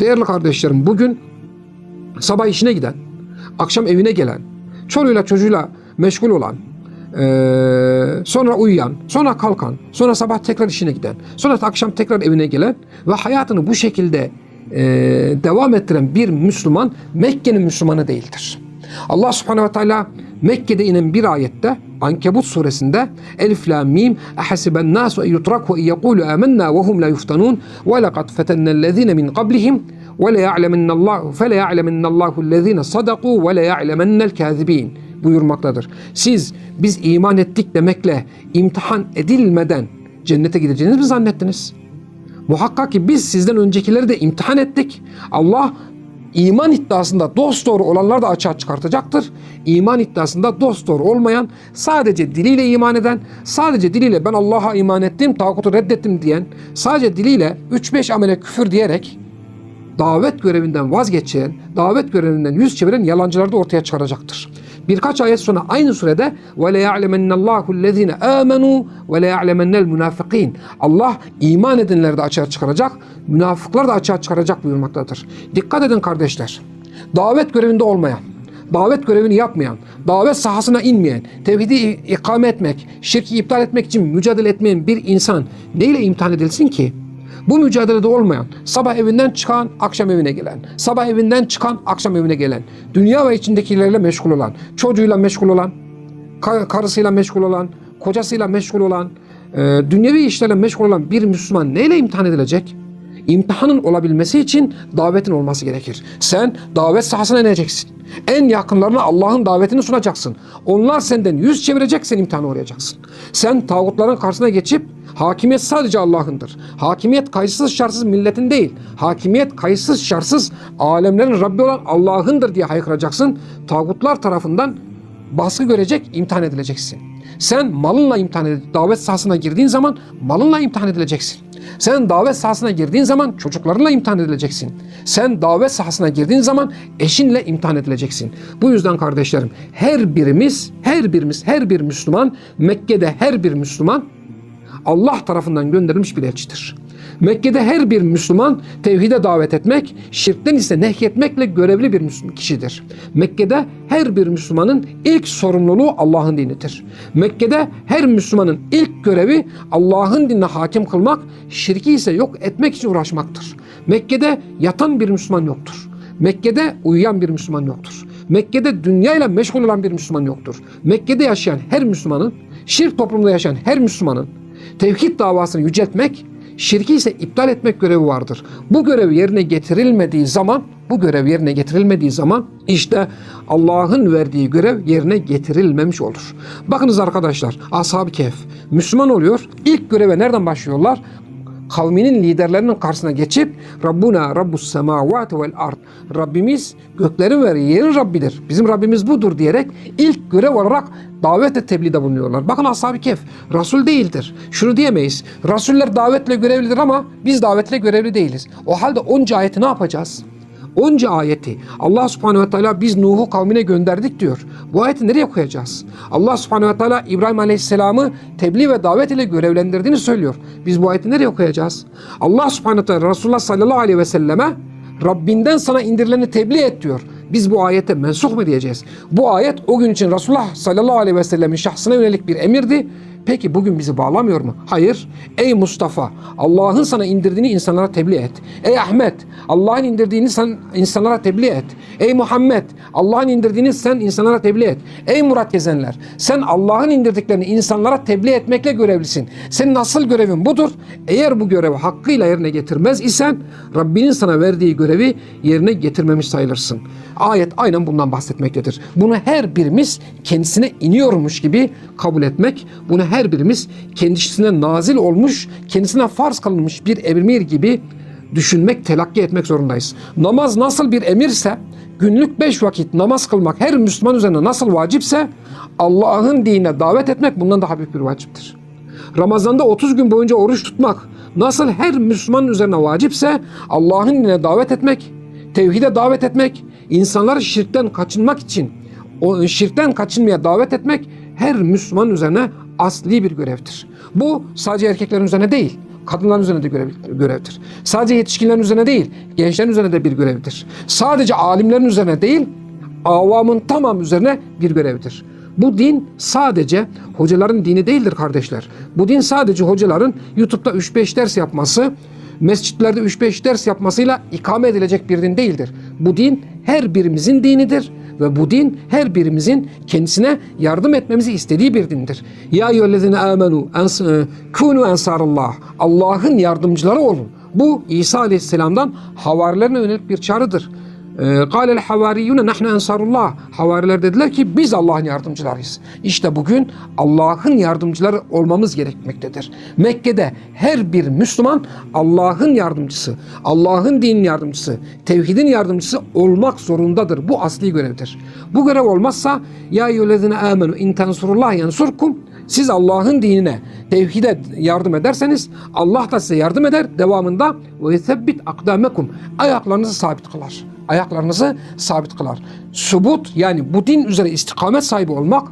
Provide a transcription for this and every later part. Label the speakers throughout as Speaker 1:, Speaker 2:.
Speaker 1: Değerli kardeşlerim bugün sabah işine giden, akşam evine gelen, çoluğuyla çocuğuyla meşgul olan, sonra uyuyan, sonra kalkan, sonra sabah tekrar işine giden, sonra akşam tekrar evine gelen ve hayatını bu şekilde devam ettiren bir Müslüman Mekke'nin Müslümanı değildir. Allah subhanehu ve teala Mekke'de inen bir ayette Ankebut suresinde Elif la mim ehasiben nasu en yutraku en yekulu amennâ ve hum la yuftanun ve lekad fetennellezine min qablihim ve le ya'lemennallahu fe le ya'lemennallahu ellezine sadaku ve le ya'lemennel kâzibîn buyurmaktadır. Siz biz iman ettik demekle imtihan edilmeden cennete gideceğinizi mi zannettiniz? Muhakkak ki biz sizden öncekileri de imtihan ettik. Allah iman iddiasında dosdoğru olanlar da açığa çıkartacaktır. İman iddiasında dosdoğru olmayan, sadece diliyle iman eden, sadece diliyle ben Allah'a iman ettim, tağutu reddettim diyen, sadece diliyle 3-5 amele küfür diyerek davet görevinden vazgeçen, davet görevinden yüz çeviren yalancıları da ortaya çıkaracaktır. Birkaç ayet sonra aynı surede ve le ya'lemennallahu ellezine amenu ve le ya'lemennel munafikin. Allah iman edenleri de açığa çıkaracak, münafıklar da açığa çıkaracak buyurmaktadır. Dikkat edin kardeşler. Davet görevinde olmayan, davet görevini yapmayan, davet sahasına inmeyen, tevhidi ikame etmek, şirki iptal etmek için mücadele etmeyen bir insan neyle imtihan edilsin ki? Bu mücadelede olmayan, sabah evinden çıkan, akşam evine gelen, sabah evinden çıkan, akşam evine gelen, dünya ve içindekilerle meşgul olan, çocuğuyla meşgul olan, ka- karısıyla meşgul olan, kocasıyla meşgul olan, e, dünyevi işlerle meşgul olan bir Müslüman neyle imtihan edilecek? İmtihanın olabilmesi için davetin olması gerekir. Sen davet sahasına ineceksin. En yakınlarına Allah'ın davetini sunacaksın. Onlar senden yüz çevirecek, sen imtihana uğrayacaksın. Sen tağutların karşısına geçip hakimiyet sadece Allah'ındır. Hakimiyet kayıtsız şartsız milletin değil. Hakimiyet kayıtsız şartsız alemlerin Rabbi olan Allah'ındır diye haykıracaksın. Tağutlar tarafından baskı görecek, imtihan edileceksin. Sen malınla imtihan ed- davet sahasına girdiğin zaman malınla imtihan edileceksin. Sen davet sahasına girdiğin zaman çocuklarınla imtihan edileceksin. Sen davet sahasına girdiğin zaman eşinle imtihan edileceksin. Bu yüzden kardeşlerim her birimiz, her birimiz, her bir Müslüman Mekke'de her bir Müslüman Allah tarafından gönderilmiş bir elçidir. Mekke'de her bir Müslüman tevhide davet etmek, şirkten ise nehyetmekle görevli bir kişidir. Mekke'de her bir Müslümanın ilk sorumluluğu Allah'ın dinidir. Mekke'de her Müslümanın ilk görevi Allah'ın dinine hakim kılmak, şirki ise yok etmek için uğraşmaktır. Mekke'de yatan bir Müslüman yoktur. Mekke'de uyuyan bir Müslüman yoktur. Mekke'de dünyayla meşgul olan bir Müslüman yoktur. Mekke'de yaşayan her Müslümanın, şirk toplumunda yaşayan her Müslümanın tevhid davasını yüceltmek, şirki ise iptal etmek görevi vardır. Bu görev yerine getirilmediği zaman, bu görev yerine getirilmediği zaman işte Allah'ın verdiği görev yerine getirilmemiş olur. Bakınız arkadaşlar, Ashab-ı Kehf Müslüman oluyor. İlk göreve nereden başlıyorlar? Kavminin liderlerinin karşısına geçip Rabbuna Rabbus semavati vel ard Rabbimiz göklerin ve yerin Rabbidir. Bizim Rabbimiz budur diyerek ilk görev olarak davete tebliğde bulunuyorlar. Bakın Ashab-ı Kehf Resul değildir. Şunu diyemeyiz. Rasuller davetle görevlidir ama biz davetle görevli değiliz. O halde onca ayeti ne yapacağız? Onca ayeti Allah subhanehu ve teala biz Nuh'u kavmine gönderdik diyor. Bu ayeti nereye koyacağız? Allah subhanehu ve teala İbrahim aleyhisselamı tebliğ ve davet ile görevlendirdiğini söylüyor. Biz bu ayeti nereye koyacağız? Allah subhanehu ve teala Resulullah sallallahu aleyhi ve selleme Rabbinden sana indirileni tebliğ et diyor. Biz bu ayete mensuh mu diyeceğiz? Bu ayet o gün için Resulullah sallallahu aleyhi ve sellemin şahsına yönelik bir emirdi. Peki bugün bizi bağlamıyor mu? Hayır. Ey Mustafa, Allah'ın sana indirdiğini insanlara tebliğ et. Ey Ahmet, Allah'ın indirdiğini sen insanlara tebliğ et. Ey Muhammed, Allah'ın indirdiğini sen insanlara tebliğ et. Ey Murat gezenler, sen Allah'ın indirdiklerini insanlara tebliğ etmekle görevlisin. Senin asıl görevin budur. Eğer bu görevi hakkıyla yerine getirmez isen Rabbinin sana verdiği görevi yerine getirmemiş sayılırsın. Ayet aynen bundan bahsetmektedir. Bunu her birimiz kendisine iniyormuş gibi kabul etmek, bunu her birimiz kendisine nazil olmuş, kendisine farz kılınmış bir emir gibi düşünmek, telakki etmek zorundayız. Namaz nasıl bir emirse, günlük beş vakit namaz kılmak her Müslüman üzerine nasıl vacipse, Allah'ın dinine davet etmek bundan daha büyük bir vaciptir. Ramazanda 30 gün boyunca oruç tutmak nasıl her Müslümanın üzerine vacipse, Allah'ın dinine davet etmek, tevhide davet etmek, insanları şirkten kaçınmak için o şirkten kaçınmaya davet etmek her Müslüman üzerine asli bir görevdir. Bu sadece erkeklerin üzerine değil, kadınların üzerine de görev, görevdir. Sadece yetişkinlerin üzerine değil, gençlerin üzerine de bir görevdir. Sadece alimlerin üzerine değil, avamın tamam üzerine bir görevdir. Bu din sadece hocaların dini değildir kardeşler. Bu din sadece hocaların YouTube'da 3-5 ders yapması, mescitlerde 3-5 ders yapmasıyla ikame edilecek bir din değildir. Bu din her birimizin dinidir ve bu din her birimizin kendisine yardım etmemizi istediği bir dindir. Ya eyyühellezine amenu e, kunu ensarallah. Allah'ın yardımcıları olun. Bu İsa Aleyhisselam'dan havarilerine yönelik bir çağrıdır. قال الحواريون نحن ensarullah. Havariler dediler ki biz Allah'ın yardımcılarıyız. İşte bugün Allah'ın yardımcıları olmamız gerekmektedir. Mekke'de her bir Müslüman Allah'ın yardımcısı, Allah'ın dinin yardımcısı, tevhidin yardımcısı olmak zorundadır. Bu asli görevdir. Bu görev olmazsa ya eyyühellezine amenu in tensurullah yansurkum siz Allah'ın dinine, tevhide yardım ederseniz Allah da size yardım eder. Devamında ve yesebbit akdamekum ayaklarınızı sabit kılar. Ayaklarınızı sabit kılar. Subut yani bu din üzere istikamet sahibi olmak,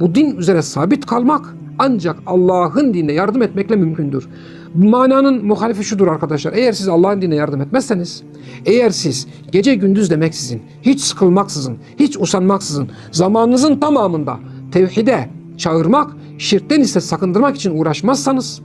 Speaker 1: bu din üzere sabit kalmak ancak Allah'ın dinine yardım etmekle mümkündür. Bu mananın muhalifi şudur arkadaşlar. Eğer siz Allah'ın dinine yardım etmezseniz, eğer siz gece gündüz demeksizin, hiç sıkılmaksızın, hiç usanmaksızın, zamanınızın tamamında tevhide çağırmak, şirkten ise sakındırmak için uğraşmazsanız,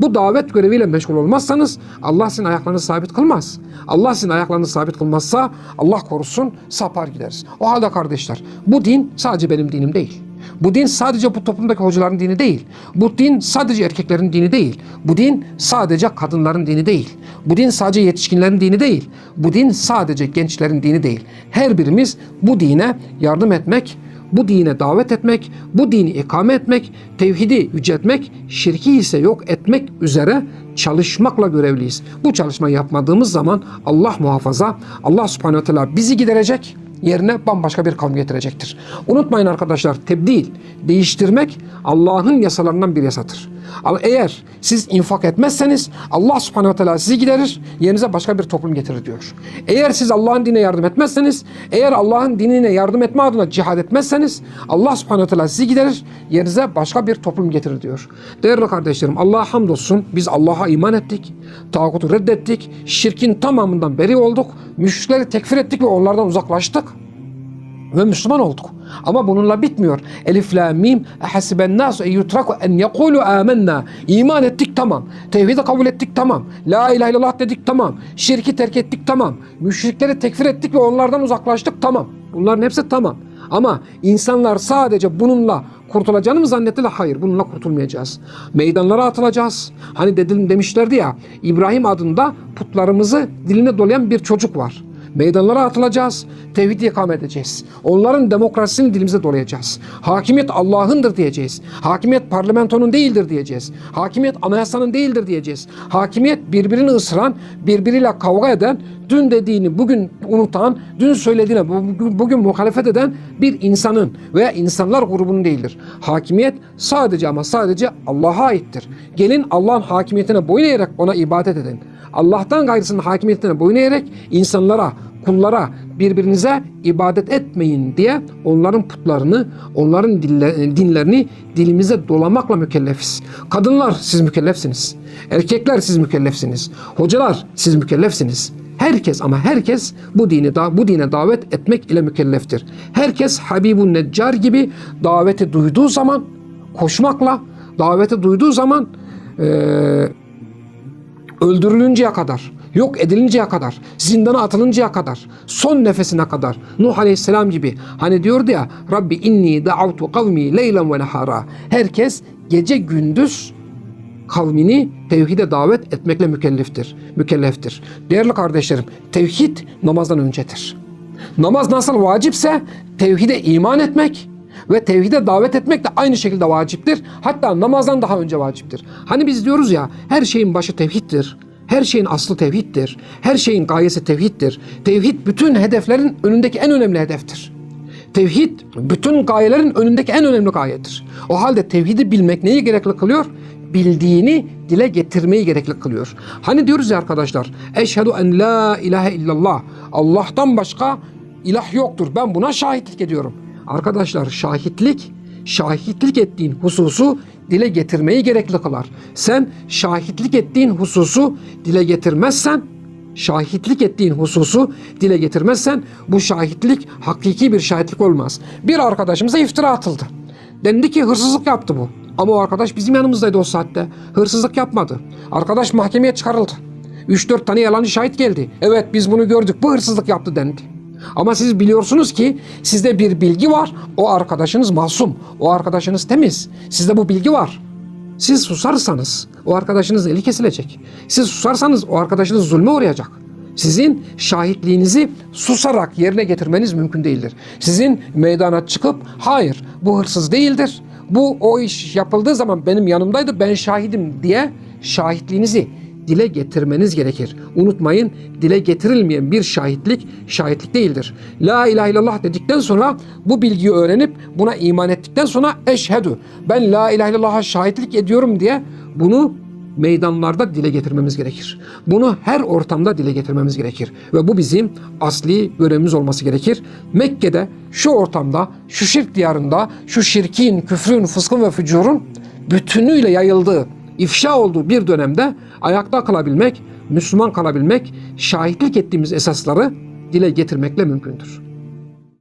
Speaker 1: bu davet göreviyle meşgul olmazsanız Allah sizin ayaklarınızı sabit kılmaz. Allah sizin ayaklarınızı sabit kılmazsa Allah korusun sapar gideriz. O halde kardeşler bu din sadece benim dinim değil. Bu din sadece bu toplumdaki hocaların dini değil. Bu din sadece erkeklerin dini değil. Bu din sadece kadınların dini değil. Bu din sadece yetişkinlerin dini değil. Bu din sadece gençlerin dini değil. Her birimiz bu dine yardım etmek, bu dine davet etmek, bu dini ikame etmek, tevhidi yüceltmek, şirki ise yok etmek üzere çalışmakla görevliyiz. Bu çalışmayı yapmadığımız zaman Allah muhafaza, Allah subhanehu teala bizi giderecek, yerine bambaşka bir kavim getirecektir. Unutmayın arkadaşlar tebdil, değiştirmek Allah'ın yasalarından bir yasadır. Ama eğer siz infak etmezseniz Allah subhanehu ve teala sizi giderir, yerinize başka bir toplum getirir diyor. Eğer siz Allah'ın dinine yardım etmezseniz, eğer Allah'ın dinine yardım etme adına cihad etmezseniz Allah subhanehu ve teala sizi giderir, yerinize başka bir toplum getirir diyor. Değerli kardeşlerim Allah'a hamdolsun biz Allah'a iman ettik, tağutu reddettik, şirkin tamamından beri olduk, müşrikleri tekfir ettik ve onlardan uzaklaştık ve Müslüman olduk. Ama bununla bitmiyor. Elif la mim ehasiben nasu en yutraku en yekulu amennâ. İman ettik tamam. Tevhidi kabul ettik tamam. La ilahe illallah dedik tamam. Şirki terk ettik tamam. Müşrikleri tekfir ettik ve onlardan uzaklaştık tamam. Bunların hepsi tamam. Ama insanlar sadece bununla kurtulacağını mı zannettiler? Hayır bununla kurtulmayacağız. Meydanlara atılacağız. Hani dedim demişlerdi ya İbrahim adında putlarımızı diline dolayan bir çocuk var. Meydanlara atılacağız, tevhid ikame edeceğiz. Onların demokrasisini dilimize dolayacağız. Hakimiyet Allah'ındır diyeceğiz. Hakimiyet parlamentonun değildir diyeceğiz. Hakimiyet anayasanın değildir diyeceğiz. Hakimiyet birbirini ısıran, birbiriyle kavga eden, dün dediğini bugün unutan, dün söylediğine bugün, bugün muhalefet eden bir insanın veya insanlar grubunun değildir. Hakimiyet sadece ama sadece Allah'a aittir. Gelin Allah'ın hakimiyetine boyun eğerek ona ibadet edin. Allah'tan gayrısının hakimiyetine boyun eğerek insanlara, kullara, birbirinize ibadet etmeyin diye onların putlarını, onların dinlerini dilimize dolamakla mükellefiz. Kadınlar siz mükellefsiniz. Erkekler siz mükellefsiniz. Hocalar siz mükellefsiniz. Herkes ama herkes bu dini da bu dine davet etmek ile mükelleftir. Herkes Habibun Neccar gibi daveti duyduğu zaman koşmakla daveti duyduğu zaman eee öldürülünceye kadar, yok edilinceye kadar, zindana atılıncaya kadar, son nefesine kadar Nuh Aleyhisselam gibi hani diyordu ya Rabbi inni da'avtu kavmi leylen ve nehara. Herkes gece gündüz kavmini tevhide davet etmekle mükelleftir. Mükelleftir. Değerli kardeşlerim, tevhid namazdan öncedir. Namaz nasıl vacipse tevhide iman etmek ve tevhide davet etmek de aynı şekilde vaciptir. Hatta namazdan daha önce vaciptir. Hani biz diyoruz ya her şeyin başı tevhiddir. Her şeyin aslı tevhiddir. Her şeyin gayesi tevhiddir. Tevhid bütün hedeflerin önündeki en önemli hedeftir. Tevhid bütün gayelerin önündeki en önemli gayedir. O halde tevhidi bilmek neyi gerekli kılıyor? Bildiğini dile getirmeyi gerekli kılıyor. Hani diyoruz ya arkadaşlar, eşhedü en la ilahe illallah. Allah'tan başka ilah yoktur. Ben buna şahitlik ediyorum. Arkadaşlar şahitlik, şahitlik ettiğin hususu dile getirmeyi gerekli kılar. Sen şahitlik ettiğin hususu dile getirmezsen, şahitlik ettiğin hususu dile getirmezsen bu şahitlik hakiki bir şahitlik olmaz. Bir arkadaşımıza iftira atıldı. Dendi ki hırsızlık yaptı bu. Ama o arkadaş bizim yanımızdaydı o saatte. Hırsızlık yapmadı. Arkadaş mahkemeye çıkarıldı. 3-4 tane yalancı şahit geldi. Evet biz bunu gördük bu hırsızlık yaptı dendi. Ama siz biliyorsunuz ki sizde bir bilgi var. O arkadaşınız masum. O arkadaşınız temiz. Sizde bu bilgi var. Siz susarsanız o arkadaşınız eli kesilecek. Siz susarsanız o arkadaşınız zulme uğrayacak. Sizin şahitliğinizi susarak yerine getirmeniz mümkün değildir. Sizin meydana çıkıp hayır bu hırsız değildir. Bu o iş yapıldığı zaman benim yanımdaydı ben şahidim diye şahitliğinizi dile getirmeniz gerekir. Unutmayın dile getirilmeyen bir şahitlik şahitlik değildir. La ilahe illallah dedikten sonra bu bilgiyi öğrenip buna iman ettikten sonra eşhedü ben la ilahe illallah'a şahitlik ediyorum diye bunu meydanlarda dile getirmemiz gerekir. Bunu her ortamda dile getirmemiz gerekir. Ve bu bizim asli görevimiz olması gerekir. Mekke'de şu ortamda, şu şirk diyarında, şu şirkin, küfrün, fıskın ve fücurun bütünüyle yayıldığı, ifşa olduğu bir dönemde ayakta kalabilmek, Müslüman kalabilmek, şahitlik ettiğimiz esasları dile getirmekle mümkündür.